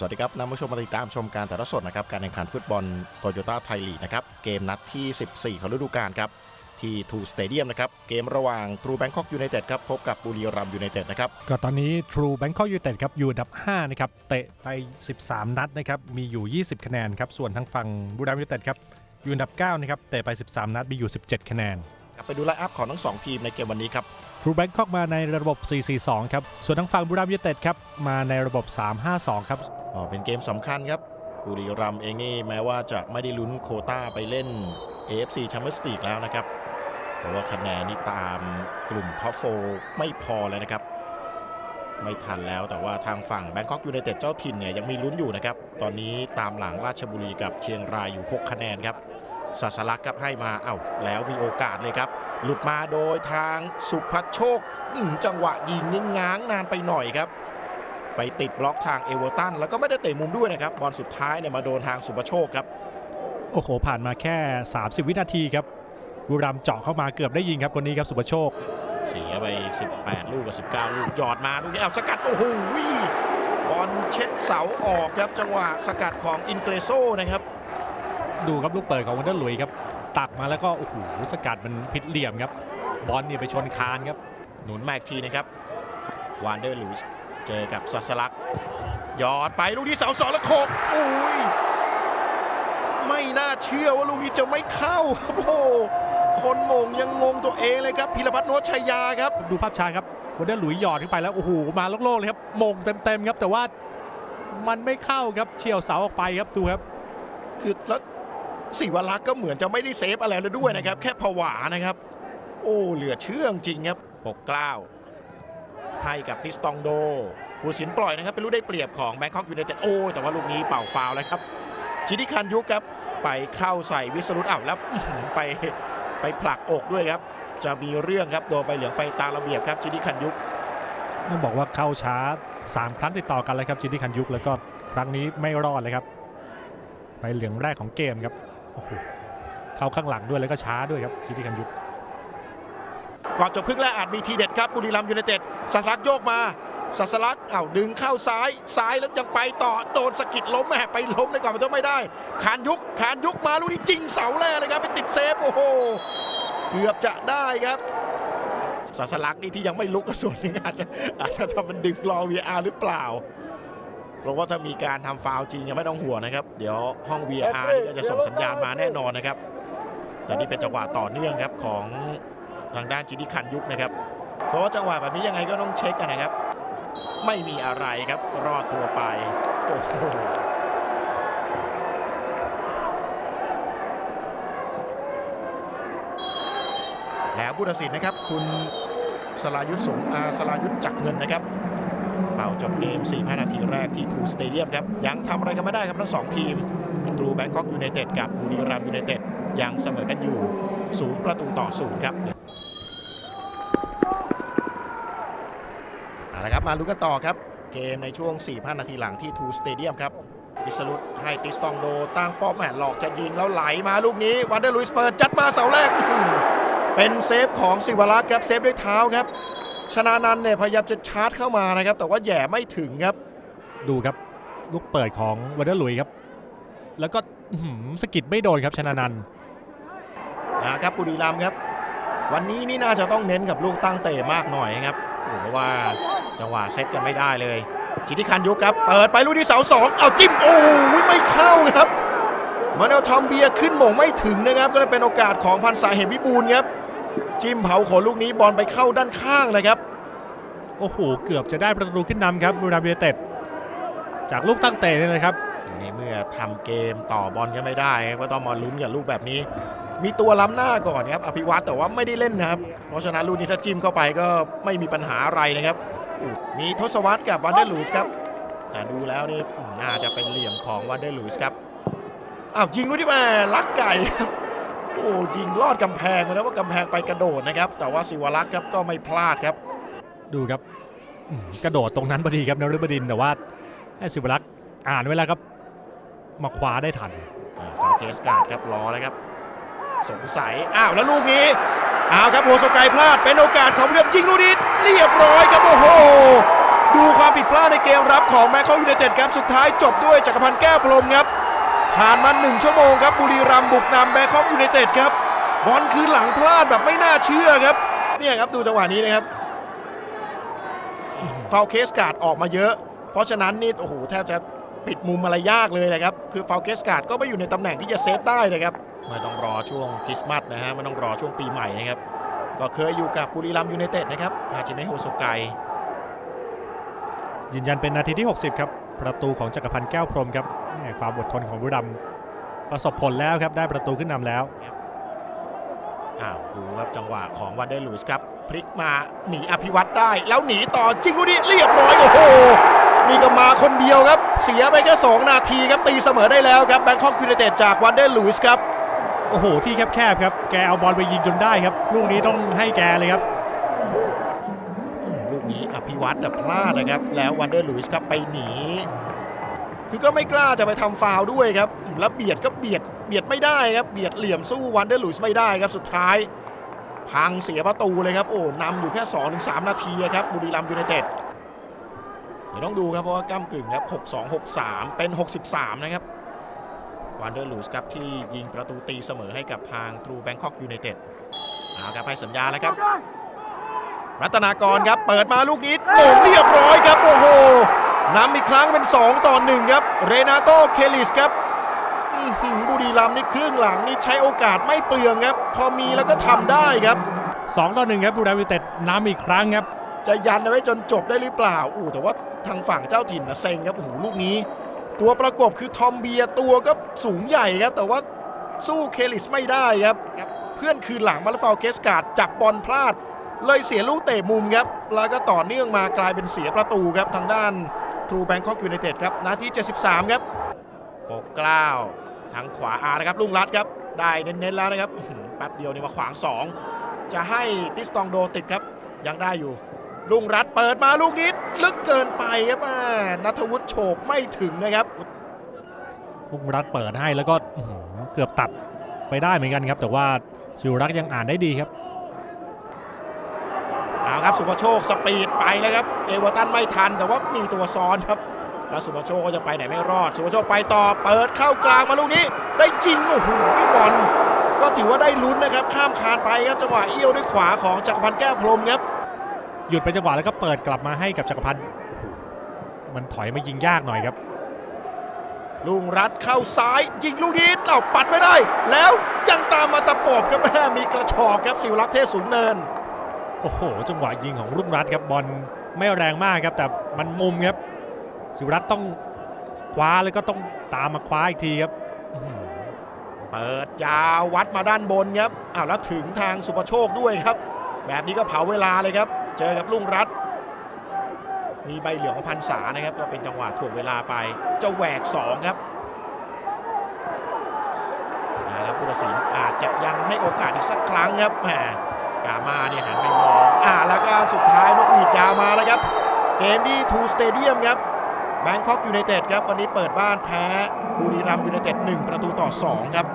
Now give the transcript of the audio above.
สวัสดีครับนำผู้ชมมาติดตามชมการถ่ายทอดสดนะครับการแข่งขันฟุตบอลโตโยต้าไทยลีกนะครับเกมนัดที่ 14 ของฤดูกาลครับที่ทูสเตเดียมนะครับเกมระหว่างทรูแบงคอกยูไนเต็ดครับพบกับบุรีรัมย์ยูไนเต็ดนะครับก็ตอนนี้ True Bangkok United ครับอยู่อันดับ5นะครับเตะไป 13 นัดนะครับมีอยู่ 20 คะแนนครับส่วนทางฝั่งบุรีรัมย์ยูไนเต็ดครับอยู่อันดับ9นะครับเตะไป 13 นัดมีอยู่ 17 คะแนนครับไปดูไลน์อัพของทั้งสองทีมในเกมวันนี้ครับ True Bangkok มาในระบบ 4-4-2 ครับ ส่วนทางฝั่งบุรีรัมย์ยูไนเต็ดครับ มาในระบบ 3-5-2 ครับ อ๋อเป็นเกมสำคัญครับบุรีรัมย์เองนี่แม้ว่าจะไม่ได้ลุ้นโคต้าไปเล่น AFC Champions League แล้วนะครับ เพราะว่าคะแนนนี่ตามกลุ่มท็อปโฟไม่พอเลยนะครับ ไม่ทันแล้วแต่ว่าทางฝั่งแบงคอกยูไนเต็ดเจ้าถิ่นเนี่ยยังมีลุ้นอยู่นะครับ ตอนนี้ตามหลังราชบุรีกับเชียงรายอยู่ 6 คะแนนครับสัสลักครับให้มาเอ้าแล้วมีโอกาสเลยครับ หลุดมาโดยทางสุพัชโชคจังหวะยิงนิ่งง้างนานไปหน่อยครับ ไปติดบล็อกทางเอเวอร์ตันแล้วก็ไม่ได้เตะมุมด้วยนะครับบอลสุดท้ายเนี่ยมาโดนทางสุภโชคครับ โอ้โห ผ่านมาแค่ 30 วินาทีครับบุรีรัมย์เจาะเข้ามาเกือบได้ยิงครับคนนี้ครับสุภโชค เสียไป 18 ลูกกับ19 ลูกหยอดมาลูกนี้เอาสกัดโอ้โหบอลเช็ดเสาออกครับจังหวะสกัดของอินเกรโซนะครับดูครับลูกเปิดของวันเดอร์หลุยส์ครับตักมาแล้วก็โอ้โหสกัดมันผิดเหลี่ยมครับ บอลเนี่ยไปชนคานครับ หนุนมาอีกทีนะครับวานเดอร์ลูส เจอกับซัสลักหยอดไปลูกนี้เสาสองแล้วโขกโอ้ยไม่น่าเชื่อว่าลูกนี้จะไม่เข้าครับโอ้โหคนมงยังงงตัวเองเลยครับพิรพัฒน์โนชชัยยาครับ ดูภาพช้าครับวันเดอร์หลุยส์หยอดขึ้นไปแล้วโอ้โหมาโล่งๆเลยครับมงเต็มๆครับ แต่ว่ามันไม่เข้าครับเฉียวเสาออกไปครับดูครับคือแล้วศิวรักษ์ก็เหมือนจะไม่ได้เซฟอะไรแล้วด้วยนะครับ แค่ผวานะครับ โอ้เหลือเชื่องจริงครับปกเกล้า ให้กับพิสตองโดผู้สินปล่อยนะครับเป็นลูกได้เปรียบของแบงคอกยูไนเต็ดโอ้แต่ว่าลูกนี้เป่าฟาวล์แล้วครับจิติคันยุกครับไปเข้าใส่วิสรุตอ้าวแล้วอื้อหือไปไปผลักอกด้วยครับ จะมีเรื่องครับโดนใบเหลืองไปตามระเบียบครับจิติคันยุกต้องบอกว่าเข้าช้า 3 ครั้งติดต่อกันเลยครับจินที่คันยุกแล้วก็ครั้งนี้ไม่รอดเลยครับใบเหลืองแรกของเกมครับโอ้โหเข้าข้างหลังด้วยแล้วก็ช้าด้วยครับจินที่คันยุกก่อนจบครึ่งแรกอาจมีทีเด็ดครับบุรีรัมย์ยูไนเต็ด สัสลักโยกมาสัสลักเอ้าดึงเข้าซ้าย ซ้ายแล้วยังไปต่อ โดนสกิดล้มแหมไปล้มในก่อนมันต้องไม่ได้ขานยุกขานยุกมาลูกนี้จริงเสาแรกเลยครับ ไปติดเซฟ โอ้โห เกือบจะได้ครับสัสลักนี่ที่ยังไม่ลุกก็ส่วนหนึงอาจจะอาจจะทำมันดึงรอ VR หรือเปล่า เพราะว่าถ้ามีการทำฟาวจริงยังไม่ต้องห่วงนะครับ เดี๋ยวห้อง VR นี่ก็จะส่งสัญญาณมาแน่นอนนะครับแต่นี่เป็นจังหวะต่อเนื่องครับของทางด้านจิติคันยุกนะครับ เพราะว่าจังหวะแบบนี้ยังไงก็ต้องเช็คกันนะครับ ไม่มีอะไรครับ รอดตัวไปโอ้โหแล้วผู้ตัดสินนะครับ คุณสลายุทธสงอาสลายุทธจักเงินนะครับ เป่าจบเกม4นาทีแรกที่ทูสเตเดียมครับ ยังทำอะไรกันไม่ได้ครับทั้งสองทีมทรูแบงคอกยูไนเต็ดกับบุรีรัมยูไนเต็ดยังเสมอกันอยู่ 0 ประตูต่อ 0 ครับ เอาละครับมาลุ้นกันต่อครับ เกมในช่วง4นาทีหลังที่ทูสเตเดียมครับวิสรุตให้ติสตองโดตั้งป้อมแหมหลอกจะยิงแล้วไหลมาลูกนี้วันเดอร์ลุยส์เปิดจัดมาเสาแรกอื้อหือเป็นเซฟของสิวรักษ์ครับเซฟด้วยเท้าครับ ชนะนันท์เนี่ยพยายามจะชาร์จเข้ามานะครับ แต่ว่าแหย่ไม่ถึงครับ ดูครับลูกเปิดของวันเดอร์หลุยส์ครับ แล้วก็อื้อหือสะกิดไม่โดนครับชนะนันท์นะครับบุรีรัมย์ครับ วันนี้นี่น่าจะต้องเน้นกับลูกตั้งเตะมากหน่อยครับโอ้โหเพราะว่า จังหวะเซตกันไม่ได้เลยจิติคันยุกครับ เปิดไปลูกที่เสาสองเอาจิ้มโอ้โหไม่เข้าครับมาเนลทอมเบียร์ขึ้นหม่งไม่ถึงนะครับ ก็เลยเป็นโอกาสของพันษาเหมวิบูลย์ครับ จิ้มเผาขนลูกนี้บอลไปเข้าด้านข้างเลยครับ โอ้โห เกือบจะได้ประตูขึ้นนำครับบุรีรัมย์ยูไนเต็ดจากลูกตั้งเตะนี่เลยครับในเมื่อทำเกมต่อบอลกันไม่ได้ครับก็ต้องมาลุ้นกับลูกแบบนี้ มีตัวล้ำหน้าก่อนครับอภิวัตแต่ว่าไม่ได้เล่นนะครับ เพราะฉะนั้นลูกนี้ถ้าจิ้มเข้าไปก็ไม่มีปัญหาอะไรนะครับอู้ มีทศวรรษกับวันเดอร์ลุยส์ครับแต่ดูแล้วนี่อืมน่าจะเป็นเหลี่ยมของวันเดอร์ลุยส์ครับอ้าวยิงลูกที่แม่ลักไก่ครับโอ้ยิงลอดกำแพงมาแล้วว่ากำแพงไปกระโดดนะครับ แต่ว่าศิวรักษ์ครับก็ไม่พลาดครับ ดูครับอืมกระโดดตรงนั้นพอดีครับนฤบดินทร์แต่ว่าให้สิวรักษ์อ่านไว้แล้วครับมาคว้าได้ทันอ่าฟาวเคสการ์ดครับรอแล้วครับ สงสัย อ้าวแล้วลูกนี้ เอาครับโฮโซไกพลาดเป็นโอกาสของเรียบยิงลูกนี้เรียบร้อยครับโอ้โห ดูความผิดพลาดในเกมรับของแมคคอยูไนเต็ดครับสุดท้ายจบด้วยจักรพันธ์แก้วพรมครับ ผ่านมาหนึ่งชั่วโมงครับบุรีรัมย์บุกนำแบงคอกยูไนเต็ดครับบอลคือหลังพลาดแบบไม่น่าเชื่อครับเนี่ยครับดูจังหวะนี้นะครับฟาวเคสการ์ดออกมาเยอะ เพราะฉะนั้นนี่โอ้โหแทบจะปิดมุมอะไรยากเลยนะครับ คือฟาวเคสการ์ดก็ไม่อยู่ในตำแหน่งที่จะเซฟได้นะครับ ไม่ต้องรอช่วงคริสต์มาสนะฮะไม่ต้องรอช่วงปีใหม่นะครับ ก็เคยอยู่กับบุรีรัมย์ยูไนเต็ดนะครับอาจิเมโฮสุไกยืนยันเป็นนาทีที่ 60 ครับ ประตูของจักรพันธ์แก้วพรหมครับแหม่ความอดทนของบุรีรัมย์ประสบผลแล้วครับได้ประตูขึ้นนำแล้วอ้าวดูครับจังหวะของวันเดอร์ลูสครับพลิกมาหนีอภิวัตได้ แล้วหนีต่อจริงดูดิเรียบร้อยโอ้โหนี่ก็มาคนเดียวครับ เสียไปแค่ 2 นาทีครับตีเสมอได้แล้วครับแบงคอกยูไนเต็ดจากวันเดอร์ลูสครับ โอ้โห ที่แคบๆครับ แกเอาบอลไปยิงจนได้ครับ ลูกนี้ต้องให้แกเลยครับ ลูกนี้อภิวัตแต่พลาดนะครับ แล้ววันเดอร์ลูสครับไปหนี คือก็ไม่กล้าจะไปทำฟาวล์ด้วยครับ แล้วเบียดก็เบียด เบียดไม่ได้ครับ เบียดเหลี่ยมสู้วันเดอร์ลูสไม่ได้ครับ สุดท้าย พังเสียประตูเลยครับ โอ้นำอยู่แค่ 2-3 นาทีครับ บุรีรัมย์ยูไนเต็ดเดี๋ยวต้องดูครับเพราะว่าก้ามกึ่งครับ 6-2 6-3 เป็น 63 นะครับ วันเดอร์ลูสครับที่ยิงประตูตีเสมอให้กับทางทรูแบงคอกยูไนเต็ดเอาครับให้สัญญาแล้วครับ รัตนากรครับเปิดมาลูกนี้โด่งเรียบร้อยครับโอ้โหนำอีกครั้งเป็น 2 ต่อ 1 ครับ เรนาโตเคลิสครับอื้อหือบุรีรัมย์นี่ครึ่งหลังนี่ใช้โอกาสไม่เปลืองครับ พอมีแล้วก็ทำได้ครับ 2 ต่อ 1 ครับบุรีรัมย์ยูไนเต็ดนำอีกครั้งครับ จะยันเอาไว้จนจบได้หรือเปล่า อู้แต่ว่าทางฝั่งเจ้าถิ่นนะเซ็งครับโอ้โหลูกนี้ ตัวประกบคือทอมเบียตัวก็สูงใหญ่ครับ แต่ว่าสู้เคลิสไม่ได้ครับ เพื่อนคืนหลังมาลฟาวเคสการ์ดจับบอลพลาด เลยเสียลูกเตะมุมครับ แล้วก็ต่อเนื่องมากลายเป็นเสียประตูครับ ทางด้านทรูแบงคอกยูไนเต็ดครับ นาที 73 ครับปกกล้าวทางขวาอานะครับลุงรัดครับ ได้เน้นๆแล้วนะครับแป๊บเดียวนี่มาขวาง 2 จะให้ติสตองโดติดครับ ยังได้อยู่ ลุงรัดเปิดมาลูกนี้ลึกเกินไปครับอ่านัทวุฒิโฉบไม่ถึงนะครับ ลุงรัฐเปิดให้แล้วก็อื้อหือเกือบตัดไปได้เหมือนกันครับ แต่ว่าสิวรักษ์ยังอ่านได้ดีครับเอาครับสุภโชคสปีดไปแล้วครับ เอเวอร์ตันไม่ทันแต่ว่ามีตัวซ้อนครับแล้วสุภโชคก็จะไปไหนไม่รอด สุภโชคไปต่อเปิดเข้ากลางมาลูกนี้ ได้จริงโอ้โหพี่บอลก็ถือว่าได้ลุ้นนะครับ ข้ามคานไปครับจังหวะเอี้ยวด้วยขวาของจักรพันธ์แก้วพรหมครับ หยุดเป็นจังหวะแล้วก็เปิดกลับมาให้กับจักรพันธ์โอ้โหมันถอยมายิงยากหน่อยครับ ลุงรัดเข้าซ้ายยิงลูกนี้เราปัดไม่ได้ แล้วยังตามมาตะปบครับแม่มีกระชอกครับสิวรักษ์เทศสูงเนินโอ้โห จังหวะยิงของรุ่งรัตน์ครับบอลไม่แรงมากครับ แต่มันมุมครับ สิวรัตน์ต้องคว้าแล้วก็ต้องตามมาคว้าอีกทีครับอื้อหือเปิดยาววัดมาด้านบนครับอ้าวแล้วถึงทางสุภโชคด้วยครับ แบบนี้ก็เผาเวลาเลยครับ เจอกับลุงรัฐ มีใบเหลืองพันษานะครับ ก็เป็นจังหวะถ่วงเวลาไป เจ้าแหวก 2 ครับนะครับผู้ตัดสินอาจจะยังให้โอกาสอีกสักครั้งครับแหมกามาเนี่ยหันไปมองอ่าแล้วก็สุดท้ายนกหวีดยาวมาแล้วครับ เกมที่ทูสเตเดียมครับแบงคอกยูไนเต็ดครับวันนี้เปิดบ้านแพ้บุรีรัมย์ยูไนเต็ด1ประตูต่อ 2 ครับ